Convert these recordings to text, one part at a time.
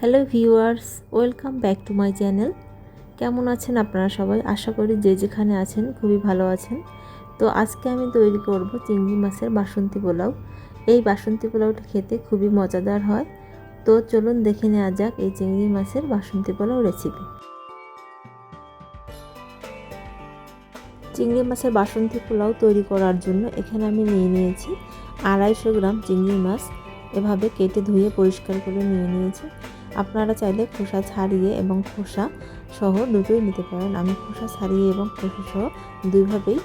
Hello viewers, welcome back to my channel. কেমন আছেন আপনারা সবাই? আশা করি যে যেখানে আছেন খুবই ভালো আছেন। তো আজকে আমি তৈরি করব চিংড়ি মাছের বাসন্তী পোলাও। এই বাসন্তী পোলাওটা খেতে খুবই মজাদার হয়। তো চলুন দেখে নেওয়া যাক এই চিংড়ি মাছের বাসন্তী পোলাও রেসিপি চিংড়ি মাছের বাসন্তী পোলাও তৈরি করার জন্য এখানে আমি নিয়ে নিয়েছি আড়াইশো গ্রাম চিংড়ি মাছ। এভাবে কেটে ধুয়ে পরিষ্কার করে নিয়ে নিয়েছি। আপনারা চাইলে খোসা ছাড়িয়ে এবং খোসা সহ দুটোই নিতে পারেন। আমি খোসা ছাড়িয়ে এবং খোসা সহ দুইভাবেই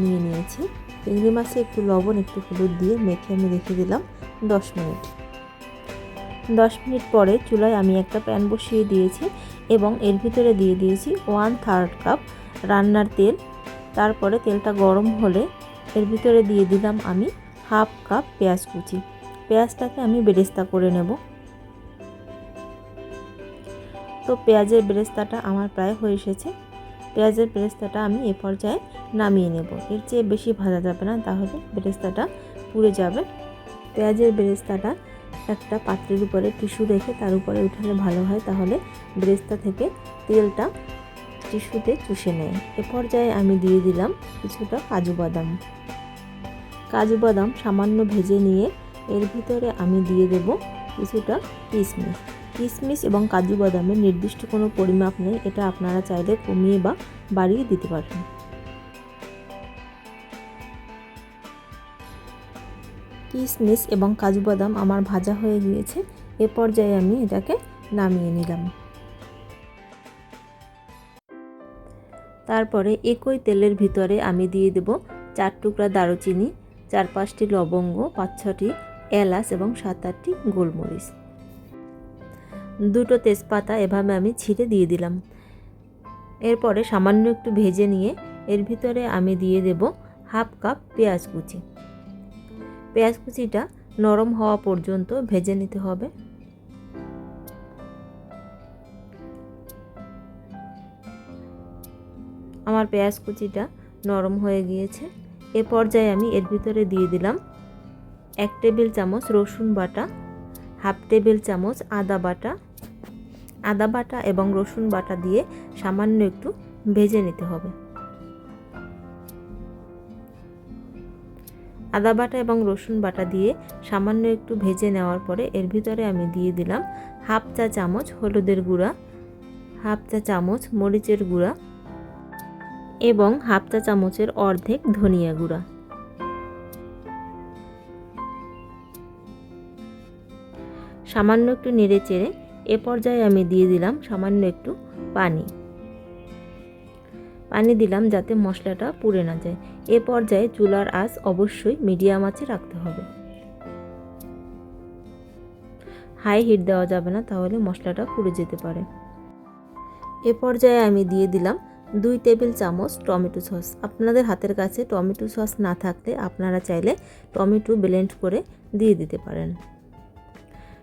নিয়ে নিয়েছি। চিংড়ি মাছে একটু লবণ, একটু হলুদ দিয়ে মেখে আমি রেখে দিলাম দশ মিনিট। দশ মিনিট পরে চুলায় আমি একটা প্যান বসিয়ে দিয়েছি এবং এর ভিতরে দিয়ে দিয়েছি ওয়ান থার্ড কাপ রান্নার তেল। তারপরে তেলটা গরম হলে এর ভিতরে দিয়ে দিলাম আমি হাফ কাপ পেঁয়াজ কুচি। পেঁয়াজটাকে আমি বেরেস্তা করে নেব। তো পেঁয়াজের বেরেস্তাটা আমার প্রায় হয়ে এসেছে। পেঁয়াজের বেরেস্তাটা আমি এ পর্যায়ে নামিয়ে নেব। এর চেয়ে বেশি ভাজা যাবে না, তাহলে বেরেস্তাটা পুড়ে যাবে। পেঁয়াজের বেরেস্তাটা একটা পাত্রের উপরে টিস্যু রেখে তার উপরে উঠালে ভালো হয়, তাহলে বেরেস্তা থেকে তেলটা টিস্যুতে চুষে নেয়। এ পর্যায়ে আমি দিয়ে দিলাম কিছুটা কাজু বাদাম। কাজু বাদাম সামান্য ভেজে নিয়ে এর ভিতরে আমি দিয়ে দেব কিছুটা কিশমিশ। কিশমিশ এবং কাজু বাদামের নির্দিষ্ট কোনো পরিমাপ নেই, এটা আপনারা চাইলে কমিয়ে বা বাড়িয়ে দিতে পারেন। কিশমিশ এবং কাজু বাদাম আমার ভাজা হয়ে গিয়েছে, এ পর্যায়ে আমি এটাকে নামিয়ে নিলাম। তারপরে একই তেলের ভিতরে আমি দিয়ে দেব চার টুকরা দারুচিনি, চার পাঁচটি লবঙ্গ, পাঁচ ছটি এলাচ এবং সাত আটটি গোলমরিচ। দুটো তেজপাতা এভাবে আমি ছিঁড়ে দিয়ে দিলাম। এরপরে সামান্য একটু ভেজে নিয়ে এর ভিতরে আমি দিয়ে দেব হাফ কাপ পেঁয়াজ কুচি। পেঁয়াজ কুচিটা নরম হওয়া পর্যন্ত ভেজে নিতে হবে। আমার পেঁয়াজ কুচিটা নরম হয়ে গিয়েছে। এ পর্যায়ে আমি এর ভিতরে দিয়ে দিলাম এক টেবিল চামচ রসুন বাটা, হাফ টেবিল চামচ আদা বাটা আদা বাটা এবং রসুন বাটা দিয়ে সামান্য একটু ভেজে নিতে হবে। আদা বাটা এবং রসুন বাটা দিয়ে সামান্য একটু ভেজে নেওয়ার পরে এর ভিতরে আমি দিয়ে দিলাম হাফ চা চামচ হলুদের গুঁড়া, হাফ চা চামচ মরিচের গুঁড়া এবং হাফ চা চামচের অর্ধেক ধনিয়া গুঁড়া। সামান্য একটু নেড়ে চেড়ে এ পর্যায়ে আমি দিয়ে দিলাম সামান্য একটু পানি। পানি দিলাম যাতে মশলাটা পুড়ে না যায়। এ পর্যায়ে চুলার আঁচ অবশ্যই মিডিয়াম আঁচে রাখতে হবে। হাই হিট দেওয়া যাবে না, তাহলে মশলাটা পুড়ে যেতে পারে। এ পর্যায়ে আমি দিয়ে দিলাম দুই টেবিল চামচ টমেটো সস। আপনাদের হাতের কাছে টমেটো সস না থাকলে আপনারা চাইলে টমেটো ব্লেন্ড করে দিয়ে দিতে পারেন।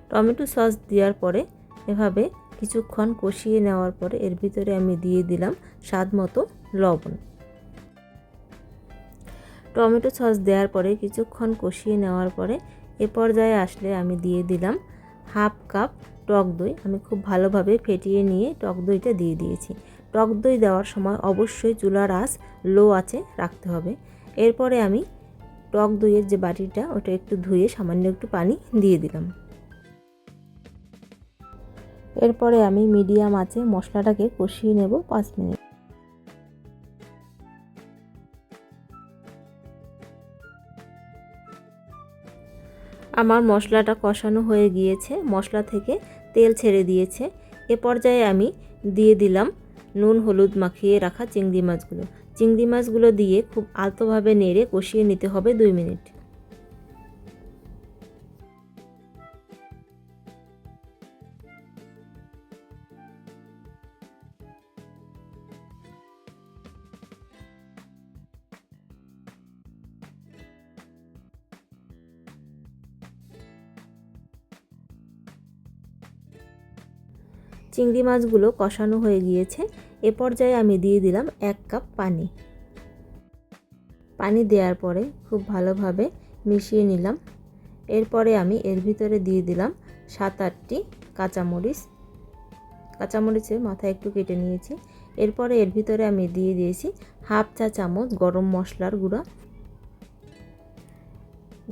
টমেটো সস দেওয়ার পরে এভাবে কিছুক্ষণ কষিয়ে নেওয়ার পরে এর ভিতরে আমি দিয়ে দিলাম স্বাদ মতো লবণ। টমেটো সস দেওয়ার পরে কিছুক্ষণ কষিয়ে নেওয়ার পরে এ পর্যায়ে আসলে আমি দিয়ে দিলাম হাফ কাপ টক দই। আমি খুব ভালোভাবে ফেটিয়ে নিয়ে টক দইটা দিয়ে দিয়েছি। টক দই দেওয়ার সময় অবশ্যই চুলার আঁচ লো আছে রাখতে হবে। এরপরে আমি টক দইয়ের যে বাটিটা, ওটা একটু ধুয়ে সামান্য একটু পানি দিয়ে দিলাম। এরপরে আমি মিডিয়াম আঁচে মশলাটাকে কষিয়ে নেব পাঁচ মিনিট। আমার মশলাটা কষানো হয়ে গিয়েছে, মশলা থেকে তেল ছেড়ে দিয়েছে। এ পর্যায়ে আমি দিয়ে দিলাম নুন হলুদ মাখিয়ে রাখা চিংড়ি মাছগুলো। চিংড়ি মাছগুলো দিয়ে খুব আলতোভাবে নেড়ে কষিয়ে নিতে হবে দুই মিনিট। চিংড়ি মাছগুলো কষানো হয়ে গিয়েছে। এ পর্যায়ে আমি দিয়ে দিলাম এক কাপ পানি। পানি দেওয়ার পরে খুব ভালোভাবে মিশিয়ে নিলাম। এরপরে আমি এর ভিতরে দিয়ে দিলাম সাত আটটি কাঁচামরিচ। কাঁচামরিচের মাথা একটু কেটে নিয়েছি। এরপরে এর ভিতরে আমি দিয়ে দিয়েছি হাফ চা চামচ গরম মশলার গুঁড়া।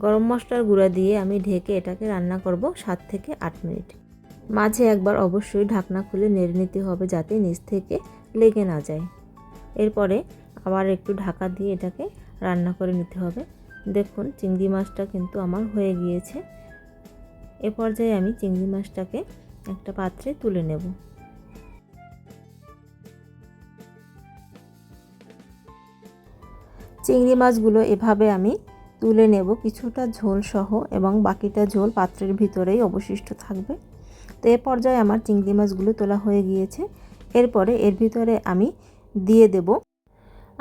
গরম মশলার গুঁড়া দিয়ে আমি ঢেকে এটাকে রান্না করব সাত থেকে আট মিনিট। মাঝে একবার অবশ্যই ঢাকনা খুলে নেড়ে নিতে হবে যাতে নিচ থেকে লেগে না যায়। এরপরে আবার একটু ঢাকা দিয়ে এটাকে রান্না করে নিতে হবে। দেখুন, চিংড়ি মাছটা কিন্তু আমার হয়ে গিয়েছে। এ পর্যায়ে আমি চিংড়ি মাছটাকে একটা পাত্রে তুলে নেব। চিংড়ি মাছগুলো এভাবে আমি তুলে নেব। কিছুটা ঝোল সহ এবং বাকিটা ঝোল পাত্রের ভিতরেই অবশিষ্ট থাকবে। তো এ পর্যায়ে আমার চিংড়ি মাছগুলো তোলা হয়ে গিয়েছে। এরপরে এর ভিতরে আমি দিয়ে দেব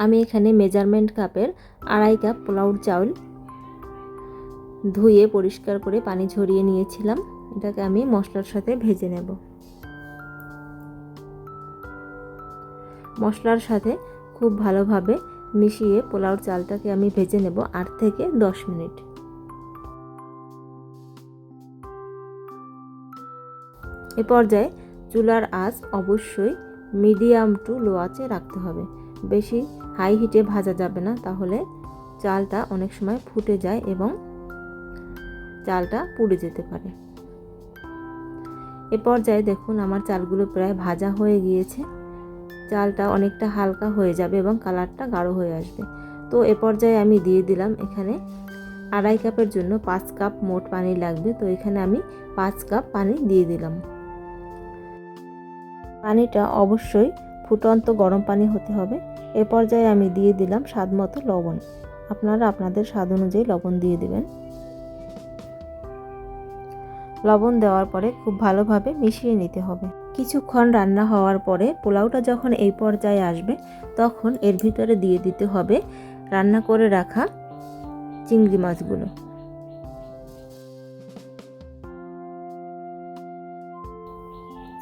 আমি এখানে মেজারমেন্ট কাপের আড়াই কাপ পোলাউর চাউল ধুয়ে পরিষ্কার করে পানি ঝরিয়ে নিয়েছিলাম। এটাকে আমি মশলার সাথে ভেজে নেব। মশলার সাথে খুব ভালোভাবে মিশিয়ে পোলাওর চালটাকে আমি ভেজে নেব আট থেকে দশ মিনিট। এ পর্যায়ে চুলার আঁচ অবশ্যই মিডিয়াম টু লো আঁচে রাখতে হবে। বেশি হাই হিটে ভাজা যাবে না, তাহলে চালটা অনেক সময় ফুটে যায় এবং চালটা পুড়ে যেতে পারে। এ পর্যায়ে দেখুন আমার চালগুলো প্রায় ভাজা হয়ে গিয়েছে। চালটা অনেকটা হালকা হয়ে যাবে এবং কালারটা গাঢ় হয়ে আসবে। তো এ পর্যায়ে আমি দিয়ে দিলাম এখানে আড়াই কাপের জন্য পাঁচ কাপ মোট পানি লাগবে। তো এখানে আমি পাঁচ কাপ পানি দিয়ে দিলাম। পানিটা অবশ্যই ফুটন্ত গরম পানি হতে হবে। এ পর্যায়ে আমি দিয়ে দিলাম স্বাদ মতো লবণ। আপনারা আপনাদের স্বাদ অনুযায়ী লবণ দিয়ে দিবেন। লবণ দেওয়ার পরে খুব ভালোভাবে মিশিয়ে নিতে হবে। কিছুক্ষণ রান্না হওয়ার পরে পোলাওটা যখন এই পর্যায়ে আসবে, তখন এর ভিতরে দিয়ে দিতে হবে রান্না করে রাখা চিংড়ি মাছগুলো।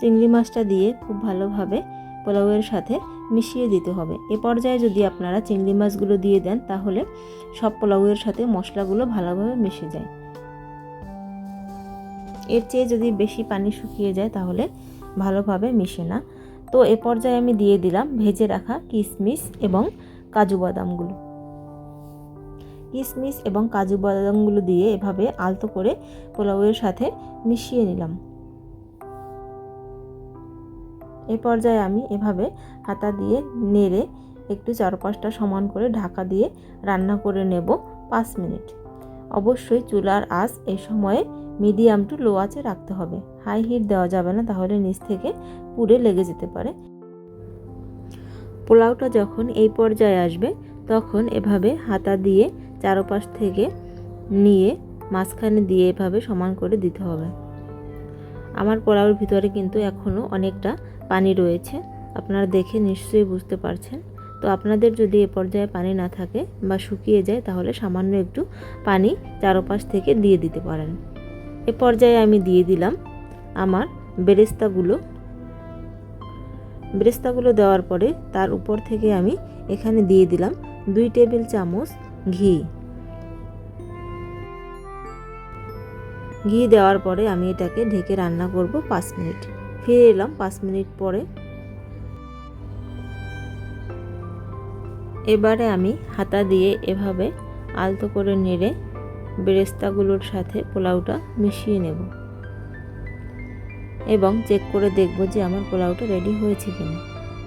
চিংড়ি মাছটা দিয়ে খুব ভালোভাবে পোলাওয়ের সাথে মিশিয়ে দিতে হবে। এ পর্যায়ে যদি আপনারা চিংড়ি মাছগুলো দিয়ে দেন, তাহলে সব পোলাওয়ের সাথে মশলাগুলো ভালোভাবে মিশে যায়। এর চেয়ে যদি বেশি পানি শুকিয়ে যায়, তাহলে ভালোভাবে মিশে না। তো এ পর্যায়ে আমি দিয়ে দিলাম ভেজে রাখা কিশমিশ এবং কাজু বাদামগুলো। কিশমিশ এবং কাজু বাদামগুলো দিয়ে এভাবে আলতো করে পোলাওয়ের সাথে মিশিয়ে নিলাম। এ পর্যায়ে আমি এভাবে হাতা দিয়ে নেড়ে একটু চারপাশটা সমান করে ঢাকা দিয়ে রান্না করে নেব পাঁচ মিনিট। অবশ্যই চুলার আঁচ এই সময়ে মিডিয়াম টু লো আঁচে রাখতে হবে। হাই হিট দেওয়া যাবে না, তাহলে নিচ থেকে পুড়ে লেগে যেতে পারে। পোলাওটা যখন এই পর্যায়ে আসবে, তখন এভাবে হাতা দিয়ে চারপাশ থেকে নিয়ে মাঝখানে দিয়ে এভাবে সমান করে দিতে হবে। আমার পোলাওর ভিতরে কিন্তু এখনও অনেকটা পানি রয়েছে, আপনারা দেখে নিশ্চয়ই বুঝতে পারছেন। তো আপনাদের যদি এ পর্যায়ে পানি না থাকে বা শুকিয়ে যায়, তাহলে সামান্য একটু পানি চারপাশ থেকে দিয়ে দিতে পারেন। এ পর্যায়ে আমি দিয়ে দিলাম আমার বেরেস্তাগুলো। বেরেস্তাগুলো দেওয়ার পরে তার উপর থেকে আমি এখানে দিয়ে দিলাম দুই টেবিল চামচ ঘি। ঘি দেওয়ার পরে আমি এটাকে ঢেকে রান্না করব পাঁচ মিনিট। ফিরে এলাম পাঁচ মিনিট পরে। এবারে আমি হাতা দিয়ে এভাবে আলতো করে নেড়ে বেরেস্তাগুলোর সাথে পোলাওটা মিশিয়ে নেব এবং চেক করে দেখব যে আমার পোলাওটা রেডি হয়েছে কিনা।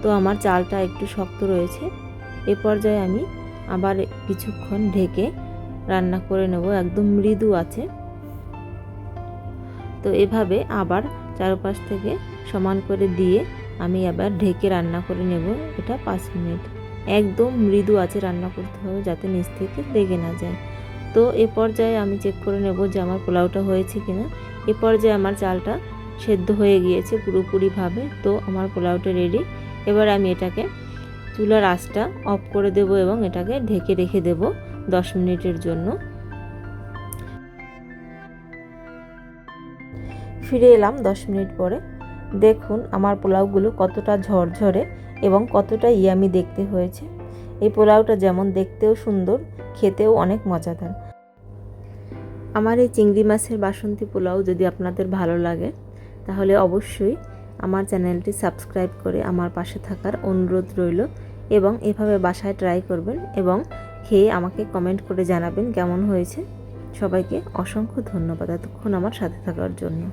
তো আমার চালটা একটু শক্ত রয়েছে। এ পর্যায়ে আমি আবার কিছুক্ষণ ঢেকে রান্না করে নেব। একদম মৃদু আছে। তো এভাবে আবার চারপাশ থেকে সমান করে দিয়ে আমি আবার ঢেকে রান্না করে নেব, এটা পাঁচ মিনিট। একদম মৃদু আছে রান্না করতে হবে যাতে নিচ থেকে লেগে না যায়। তো এ পর্যায়ে আমি চেক করে নেব যে আমার পোলাওটা হয়েছে কিনা। এ পর্যায়ে আমার চালটা সেদ্ধ হয়ে গিয়েছে পুরোপুরিভাবে, তো আমার পোলাওটা রেডি এবার আমি এটাকে চুলার আঁচটা অফ করে দেব এবং এটাকে ঢেকে রেখে দেব দশ মিনিটের জন্য। ফিরে এলাম দশ মিনিট পরে। দেখুন, আমার পোলাওগুলো কতটা ঝরঝরে এবং কতটা ইয়ামি দেখতে হয়েছে। এই পোলাওটা যেমন দেখতেও সুন্দর, খেতেও অনেক মজাদার। আমার এই চিংড়ি মাছের বাসন্তী পোলাও যদি আপনাদের ভালো লাগে, তাহলে অবশ্যই আমার চ্যানেলটি সাবস্ক্রাইব করে আমার পাশে থাকার অনুরোধ রইল এবং এভাবে বাসায় ট্রাই করবেন এবং খেয়ে আমাকে কমেন্ট করে জানাবেন কেমন হয়েছে। সবাইকে অসংখ্য ধন্যবাদ এতক্ষণ আমার সাথে থাকার জন্য।